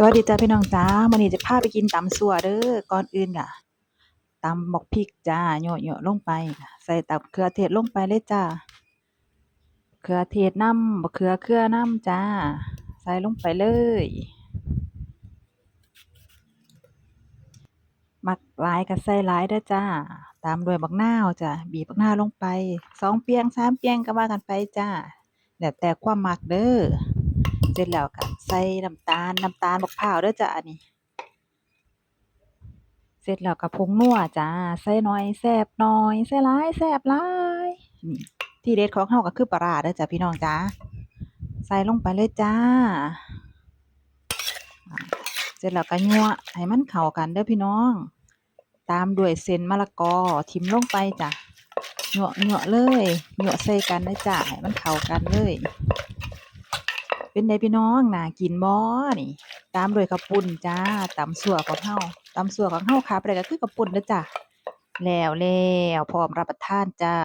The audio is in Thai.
สวัสดีจ้าพี่น้องจ้ามื้อนี้จะพาไปกินตำซัวเด้อก่อนอื่นก็ตำบักพริกจ้าเหยาะๆลงไป ใส่ตับเขือเทศลงไปเลยจ้าเขือเทศน้ำบักเขือเขือน้ำจ้า ใส่ลงไปเลยมักหลายก็ใส่หลายเด้อจ้า ตามด้วยบักนาวจ้าบีบบักนาวลงไปสองเปียงสามเปียงก็ว่ากันไปจ้าแล้วแต่ความมักเด้อ สร็จแล้วก็ใส่น้ำตาลน้ำตาลมะพร้าวเด้อจ้ะอันนี้ เสร็จแล้วก็ผงนัวจ้าใส่น้อยแซบน้อยใส่หลายแซบหลายนี่ที่เด็ดของเฮาก็คือปลาร้าเด้อจ้ะพี่น้องจ้าใส่ลงไปเลยจ้า เสร็จแล้วก็ยั่วให้มันเข้ากันเด้อพี่น้อง ตามด้วยเส้นมะละกอทิมลงไปจ้ะยั่วยั่วเลยยั่วใส่กันเลยจ้ะให้มันเข้ากันเลย เป็นไดพี่น้องน่ากินบ่นี่ ตามด้วยข้าวปุ่นจ้าตำซั่วของเฮาตำซั่วของเฮาขาบ่ได้ก็คือข้าวปุ่นเด้อจ้ะแล้วแล้วพร้อมรับประทานจ้า